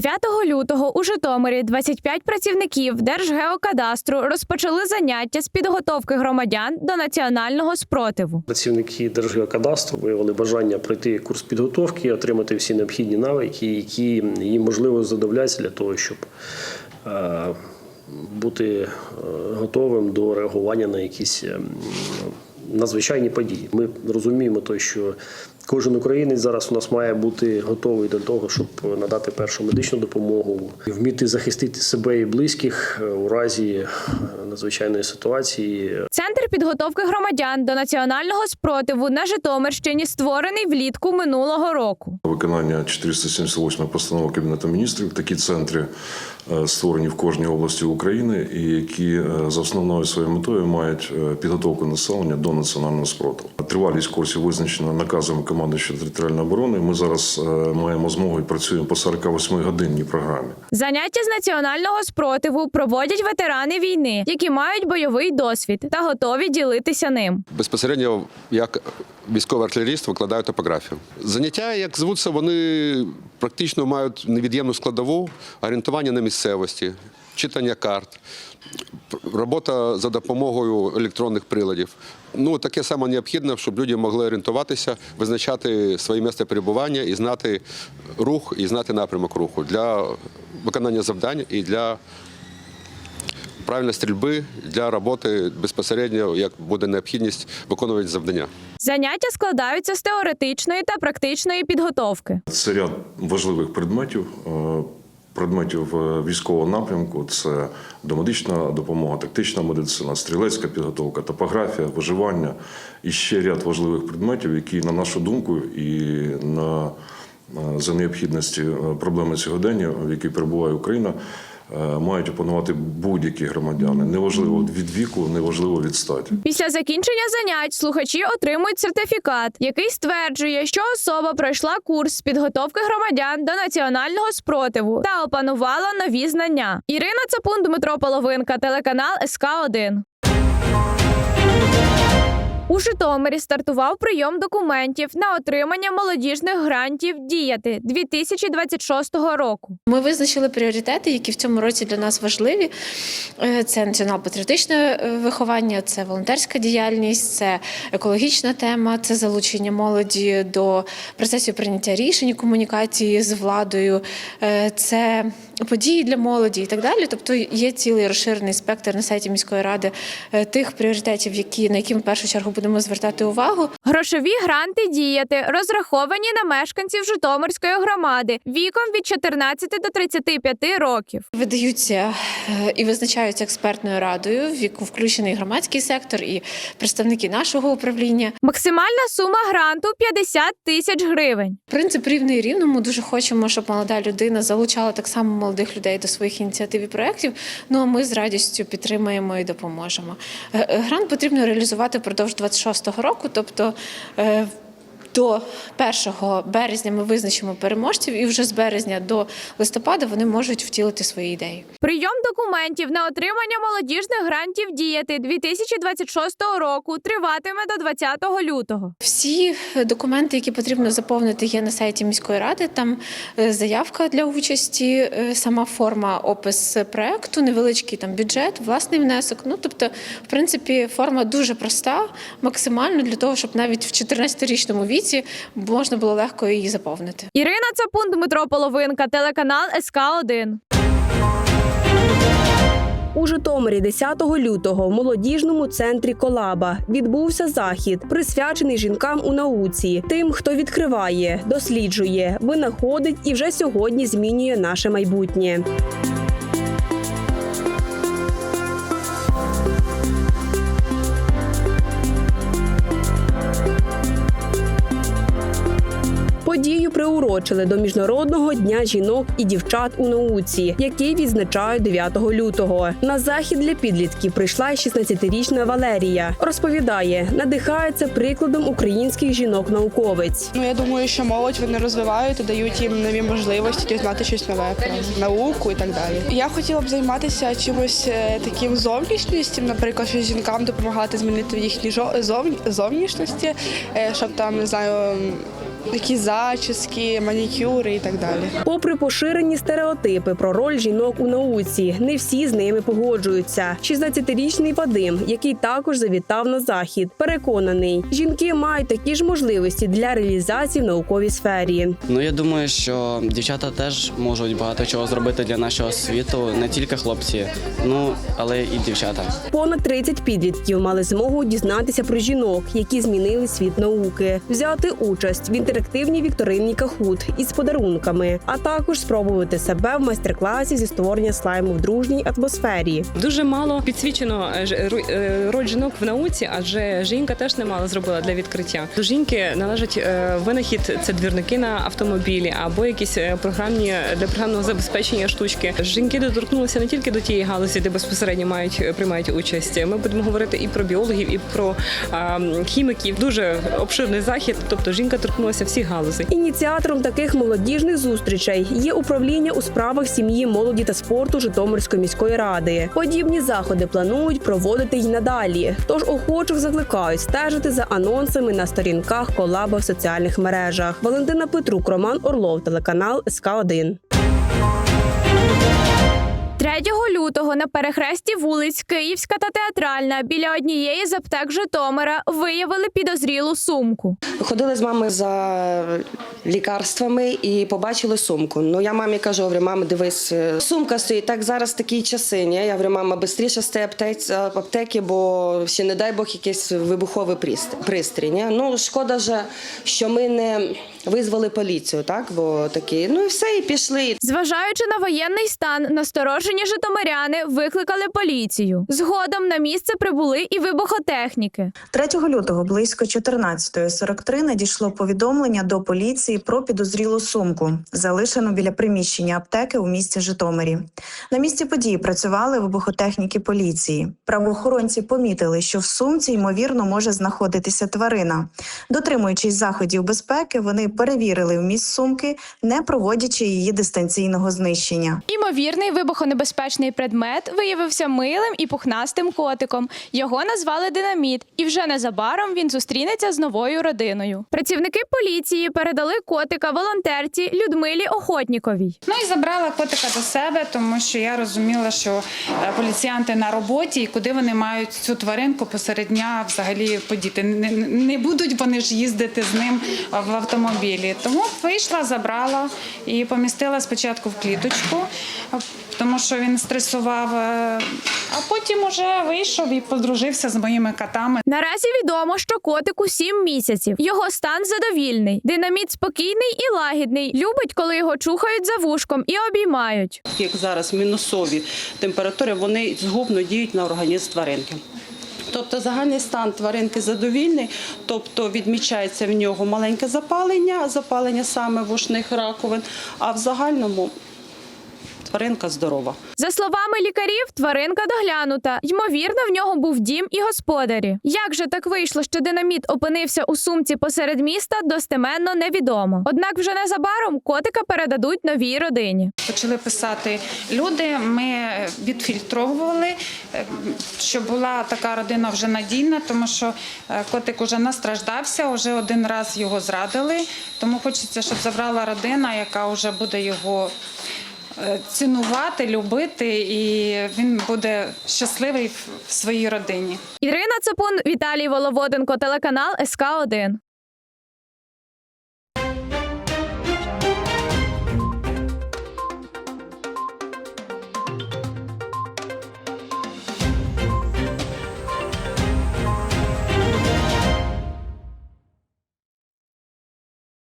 9 лютого у Житомирі 25 працівників Держгеокадастру розпочали заняття з підготовки громадян до національного спротиву. Працівники Держгеокадастру виявили бажання пройти курс підготовки, отримати всі необхідні навики, які їм можливо задовляться для того, щоб е, бути е, готовим до реагування на якісь е, м, надзвичайні події. Ми розуміємо, то, що кожен українець зараз у нас має бути готовий до того, щоб надати першу медичну допомогу, вміти захистити себе і близьких е, у разі е, надзвичайної ситуації. Центр підготовки громадян до національного спротиву на Житомирщині створений влітку минулого року. Виконання 478 постанови Кабінету міністрів. Такі центри створені в кожній області України, і які е, за основною своєю метою мають е, підготовку населення до національного спротиву. Тривалість курсів визначена наказами командуюча територіальної оборони. Ми зараз е, маємо змогу і працюємо по 48 годинній програмі. Заняття з національного спротиву проводять ветерани війни, які мають бойовий досвід та готові ділитися ним. безпосередньо як військовий артилеріст викладаю топографію. Заняття, як звуться, вони практично мають невід'ємну складову орієнтування на місцевості, читання карт, робота за допомогою електронних приладів. Ну, таке саме необхідне, щоб люди могли орієнтуватися, визначати своє місце перебування і знати рух, і знати напрямок руху для виконання завдань і для правильної стрільби для роботи безпосередньо, як буде необхідність виконувати завдання. Заняття складаються з теоретичної та практичної підготовки. Це ряд важливих предметів. е, Предметів е, військового напрямку це домедична допомога, тактична медицина, стрілецька підготовка, топографія, виживання і ще ряд важливих предметів, які, на нашу думку, і на е, за необхідності проблеми сьогодення, в якій перебуває Україна, мають опанувати будь-які громадяни. Неважливо від віку, неважливо від статі. Після закінчення занять слухачі отримують сертифікат, який стверджує, що особа пройшла курс підготовки громадян до національного спротиву та опанувала нові знання. Ірина Цапун, Дмитро Половинка, телеканал СК 1 у Житомирі стартував прийом документів на отримання молодіжних грантів діяти 2026 року. Ми визначили пріоритети, які в цьому році для нас важливі. Е, Це націонал-патріотичне е, виховання, це волонтерська діяльність, це екологічна тема, це залучення молоді до процесів прийняття рішень, комунікації з владою, е, це події для молоді і так далі. Тобто є цілий розширений спектр на сайті міської ради тих пріоритетів, які на які ми в першу чергу будемо звертати увагу. Грошові гранти діяти розраховані на мешканців Житомирської громади віком від 14 до 35 років. Видаються е, і визначаються експертною радою, в яку включений громадський сектор і представники нашого управління. Максимальна сума гранту 50 тисяч гривень. Принцип рівний рівному. Дуже хочемо, щоб молода людина залучала так само молодих людей до своїх ініціатив і проєктів. Ну а ми з радістю підтримаємо і допоможемо. Е, е, Грант потрібно реалізувати впродовж 26-го року, тобто. До 1 березня ми визначимо переможців, і вже з березня до листопада вони можуть втілити свої ідеї. Прийом документів на отримання молодіжних грантів діяти 2026 року триватиме до 20 лютого. Всі документи, які потрібно заповнити, є на сайті міської ради. Там е, заявка для участі, е, сама форма, опис проекту, невеличкий там бюджет, власний внесок. Ну тобто, в принципі, форма дуже проста, максимально для того, щоб навіть в 14-річному віці можна було легко її заповнити. Ірина Цапун, Дмитро Половинка, телеканал СК 1 У Житомирі 10 лютого в молодіжному центрі Колаба відбувся захід, присвячений жінкам у науці, тим, хто відкриває, досліджує, винаходить і вже сьогодні змінює наше майбутнє. Приурочили до міжнародного дня жінок і дівчат у науці, який відзначають 9 лютого. На захід для підлітків прийшла 16-річна Валерія. Розповідає, надихається прикладом українських жінок-науковиць. Ну я думаю, що молодь вони розвивають і дають їм нові можливості дізнати щось нове про науку і так далі. Я хотіла б займатися чимось е, таким зовнішністю, наприклад, що жінкам допомагати змінити їхні зовнішності, е, щоб там не знаю. Якісь зачіски, манікюри і так далі. Попри поширені стереотипи про роль жінок у науці, не всі з ними погоджуються. 16-річний Вадим, який також завітав на захід, переконаний, жінки мають такі ж можливості для реалізації в науковій сфері. Ну я думаю, що дівчата теж можуть багато чого зробити для нашого світу, не тільки хлопці, ну але і дівчата. Понад 30 підлітків мали змогу дізнатися про жінок, які змінили світ науки, взяти участь в інтерактивній вікторинній кахут із подарунками, а також спробувати себе в майстер-класі зі створення слайму в дружній атмосфері. Дуже мало підсвічено е, ру- е, роль жінок в науці, адже жінка теж немало зробила для відкриття. До жінки належить е, винахід це двірники на автомобілі або якісь е, програмні для програмного забезпечення штучки. Жінки доторкнулися не тільки до тієї галузі, де безпосередньо мають е, приймають участь. Ми будемо говорити і про біологів, і про хіміків. Дуже обширний захід. Тобто жінка торкнулася всіх галузей. Ініціатором таких молодіжних зустрічей є управління у справах сім'ї, молоді та спорту Житомирської міської ради. Подібні заходи планують проводити й надалі. Тож охочих закликають стежити за анонсами на сторінках колаба в соціальних мережах. Валентина Петрук, Роман Орлов, телеканал СК 1 3 лютого на перехресті вулиць Київська та Театральна біля однієї з аптек Житомира виявили підозрілу сумку. Ходили з мамою за лікарствами і побачили сумку. Ну я мамі кажу, говорю, мама, дивись, е, сумка стоїть. Так зараз такі часи. Ні? Я говорю, мама, швидше з аптеці, аптеки, бо ще не дай Бог якийсь вибуховий пристрій ні? Ну шкода же, що ми не визвали поліцію, так? Бо такі, ну і все, і пішли. Зважаючи на воєнний стан, насторожені житомиряни викликали поліцію. Згодом на місце прибули і вибухотехніки. 3 лютого близько 14.43 надійшло повідомлення до поліції про підозрілу сумку, залишену біля приміщення аптеки у місті Житомирі. На місці події працювали вибухотехніки поліції. Правоохоронці помітили, що в сумці ймовірно може знаходитися тварина. Дотримуючись заходів безпеки, вони перевірили вміст сумки, не проводячи її дистанційного знищення. Імовірний вибухонебезпечний предмет виявився милим і пухнастим котиком. Його назвали динаміт, і вже незабаром він зустрінеться з новою родиною. Працівники поліції передали котика волонтерці Людмилі Охотніковій. Ну і забрала котика до себе, тому що я розуміла, що е, поліціянти на роботі і куди вони мають цю тваринку посеред дня взагалі подіти. Не, не будуть вони ж їздити з ним в автомобілі. Тому вийшла, забрала і помістила спочатку в кліточку, тому що він стресував, е, а потім уже вийшов і подружився з моїми котами. Наразі відомо, що котику 7 місяців. Його стан задовільний. Динаміт спокійний і лагідний. Любить, коли його чухають за вушком і обіймають. як зараз мінусові температури, вони згубно діють на організм тваринки. Тобто загальний стан тваринки задовільний, тобто відмічається в нього маленьке запалення, запалення саме вушних раковин, а в загальному тваринка здорова. За словами лікарів, тваринка доглянута. Ймовірно, в нього був дім і господарі. Як же так вийшло, що динаміт опинився у сумці посеред міста, достеменно невідомо. Однак вже незабаром котика передадуть новій родині. Почали писати люди. Ми відфільтровували, е, щоб була така родина вже надійна, тому що е, котик вже настраждався, вже один раз його зрадили. Тому хочеться, щоб забрала родина, яка вже буде його. Е, Цінувати, любити, і він буде щасливий в своїй родині. Ірина Цапун, Віталій Воловоденко, телеканал СК 1